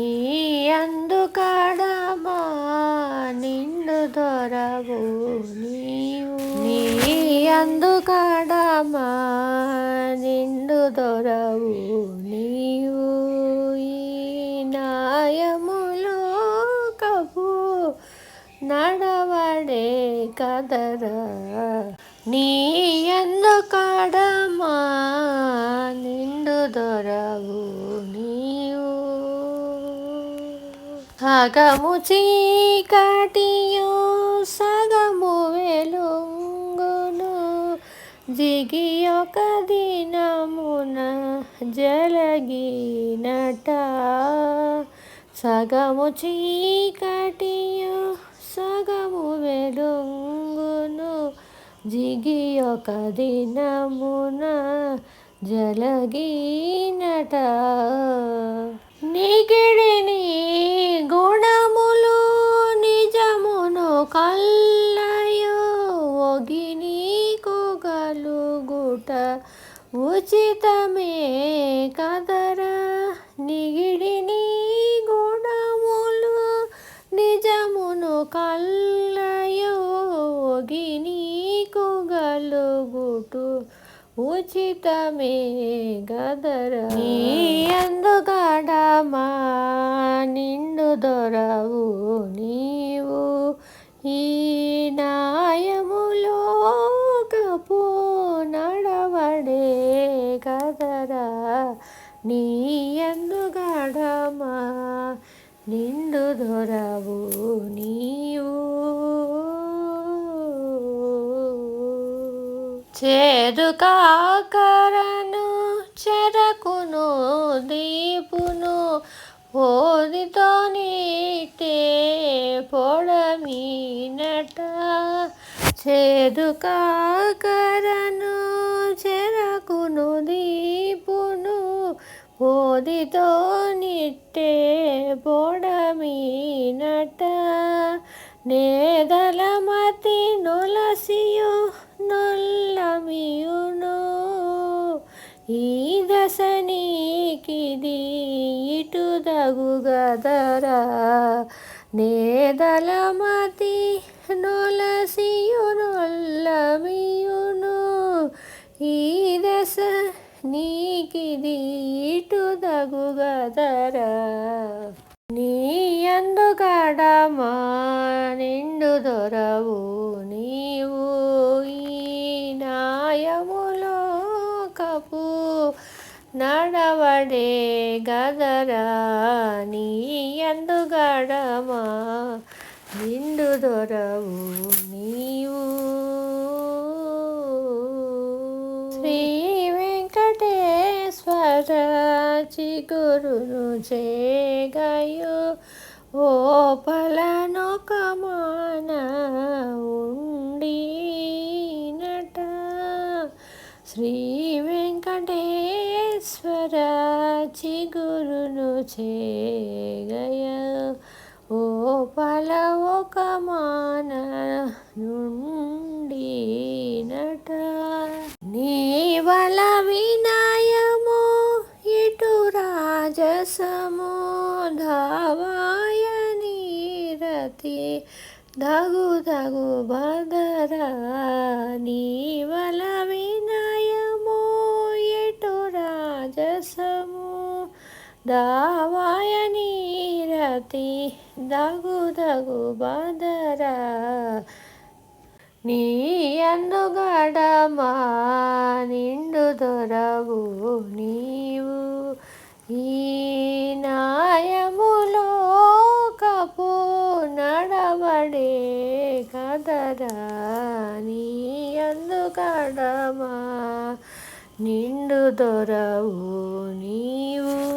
నీ అందుకడమా నిన్ను దొరవు నీవు. నీ అందుకడమా నిన్ను దొరవు నీవు. ఈ నాయములో కపు నడవడే కదరా? నీ ఎందుకడమా నిండు దొర నీవు సగము చీకటియు సగము వెలుంగును. జిగి ఒక దినమున జలగినట. సగము చీకటియు సగము వెలుంగును. జిగి ఒక దినమున జలగినట. నిగిడిని ఉచితమే కదరా నిగిడిని గుణములు నిజమును కల్లయో ఒగిని కొగలుగుటు ఉచితమే గదర నీ అందుగడమా నిండు దొరవు నీవు నీ అందుగడమా నిండు దొరవు నీవు. చేదు కాకరను చెరకును దీపును ఓదితో నీటే పొడమీనట. చేదు ಓದಿದೋ ನಿಟ್ಟೆ ಬೊಡಮೀನಟ ನೇದಲ ಮತಿ ನೊಲಸಿಯು ನೊಲ್ಲಮಿಯುನು ಈ ದಸನೀಕಿದಿ ಇಟುದಗುಗದರ ನೇದಲ ಮತಿ ನೊಲಸಿಯು ನೊಲ್ಲಮಿಯುನು ಈ నీకిది ఇటు దగుగదరా నీ అందుగడమా నిండు దొరవు నీవు ఈ నాయములో కపు నడవడే గదరా. నీ అందుగడమా నిండు దొరవు వెంకటేశ్వర చిగురును చేగయు ఓ పలనొక మాన ఉండినట. శ్రీ వెంకటేశ్వర చిగురును చేగయ ఓ పల ఒక మాన నీరతి దగు దగు నీ నీవల వినయము ఎటు రాజసము దావాయ నీరతి దగు దగు బదరా నీ అందుగడమా నిండు దొరవు నీవు కదరా నీ అందుగడమా నిండు దొరవు నీవు.